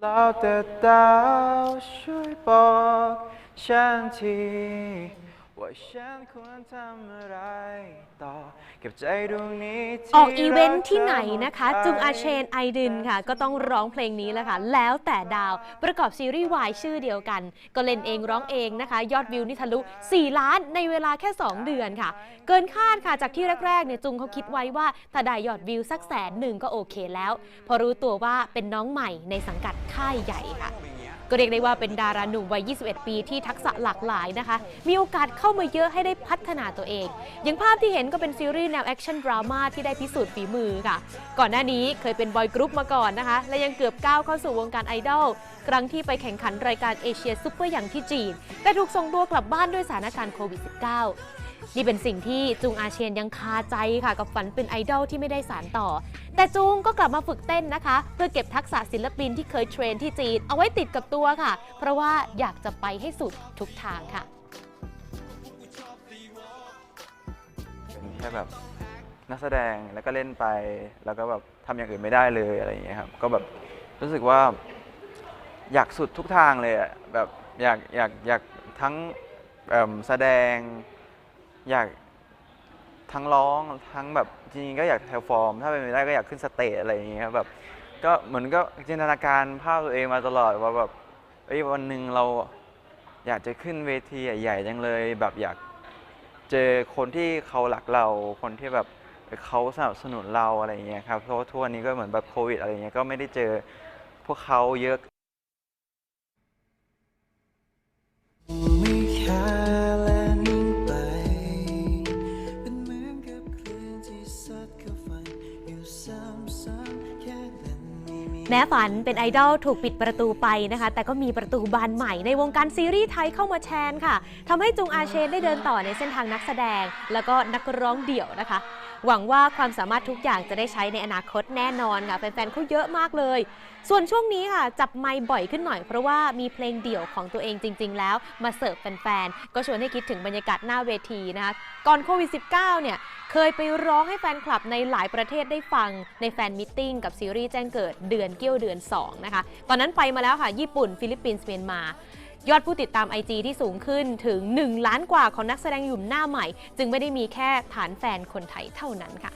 แล้วแต่ดา วช่วยบอกฉันทีว่าฉันควรทำอะไรต่อกับใจดวงนี้ที่ออกอีเวนท์ที่ไหนรักนะคะธอจุงอาเชนไอดินค่ะ ก็ต้องร้องเพลงนี้แหละค่ะ แล้วแต่ดาวประกอบซีรีส์วายชื่อเดียวกัน ก็เล่นเองร้องเองนะคะ ยอดวิวนี่ทะลุ 4 ล้านในเวลาแค่ 2 เดือนค่ะ เกินคาดค่ะจากที่แรกๆเนี่ยจุงเขาคิดไว้ว่าถ้าได้ยอดวิวสักแสนหนึ่งก็โอเคแล้ว พอรู้ตัวว่าเป็นน้องใหม่ในสังกัดค่ายใหญ่ค่ะ ก็เรียกได้ว่าเป็นดาราหนุ่มวัย 21 ปีที่ทักษะหลากหลายนะคะ มีโอกาสเข้ามาเยอะให้ได้พัฒนาตัวเอง อย่างภาพที่เห็นก็เป็นซีรีส์แนวแอคชั่นดราม่าที่ได้พิสูจน์ฝีมือค่ะ ก่อนหน้านี้เคยเป็นบอยกรุ๊ปมาก่อนนะคะ และยังเกือบก้าวเข้าสู่วงการไอดอล ครั้งที่ไปแข่งขันรายการเอเชียซุปเปอร์อย่างที่จีน แต่ถูกส่งตัวกลับบ้านด้วยสถานการณ์โควิด -19 นี่เป็นสิ่งที่จุงอาเชียนยังคาใจค่ะ กับฝันเป็นไอดอลที่ไม่ได้สารต่อ แต่จุงก็กลับมาฝึกเต้นนะคะ เพื่อเก็บทักษะศิลปินที่เคยเทรนที่จีน เอาไว้ติดกับตัวค่ะ เพราะว่าอยากจะไปให้สุดทุกทางค่ะเป็นแค่แบบนักแสดงแล้วก็เล่นไป แล้วก็แบบทำอย่างอื่นไม่ได้เลยอะไรอย่างเงี้ยครับก็แบบรู้สึกว่าอยากสุดทุกทางเลยอะแบบอยากอยากอยากทั้งแสดง อยากทั้งร้องทั้งแบบจริงๆก็อยากเพอร์ฟอร์ม ถ้าเป็นไปได้ก็อยากขึ้นสเตจอะไรอย่างเงี้ยครับแบบก็เหมือนก็จินตนาการภาพตัวเองมาตลอดว่าแบบเอ้ยวันหนึ่งเราอยากจะขึ้นเวทีใหญ่ๆจังเลย แบบอยากเจอคนที่เขาหลักเราคนที่แบบเขาสนับสนุนเราอะไรอย่างเงี้ยครับเพราะว่าทุกวันนี้ก็เหมือนแบบโควิดอะไรเงี้ยก็ไม่ได้เจอพวกเขาเยอะ แม่ฝันเป็นไอดอลถูกปิดประตูไปนะคะ แต่ก็มีประตูบานใหม่ในวงการซีรีส์ไทยเข้ามาแทนค่ะทำให้จุงอาเชนได้เดินต่อในเส้นทางนักแสดง แล้วก็นักร้องเดี่ยวนะคะ หวังว่าความสามารถทุกอย่างจะได้ใช้ในอนาคตแน่นอนค่ะแฟนๆเขาเยอะมากเลย ส่วนช่วงนี้ค่ะ จับไมค์บ่อยขึ้นหน่อยเพราะว่ามีเพลงเดี่ยวของตัวเองจริง ๆ แล้วมาเสิร์ฟแฟนๆก็ชวนให้คิดถึงบรรยากาศหน้าเวทีนะคะก่อนโควิด -19 เนี่ยเคยไปร้องให้แฟนคลับในหลายประเทศได้ฟังในแฟนมิทติ้งกับซีรีส์แจ้งเกิดเดือนเกี้ยวเดือน 2 นะคะ ตอนนั้นไปมาแล้วค่ะ ญี่ปุ่นฟิลิปปินส์เมียนมา ยอดผู้ติดตาม IG ที่สูงขึ้นถึง 1 ล้านกว่าของนักแสดงหนุ่มหน้าใหม่ จึงไม่ได้มีแค่ฐานแฟนคนไทยเท่านั้นค่ะ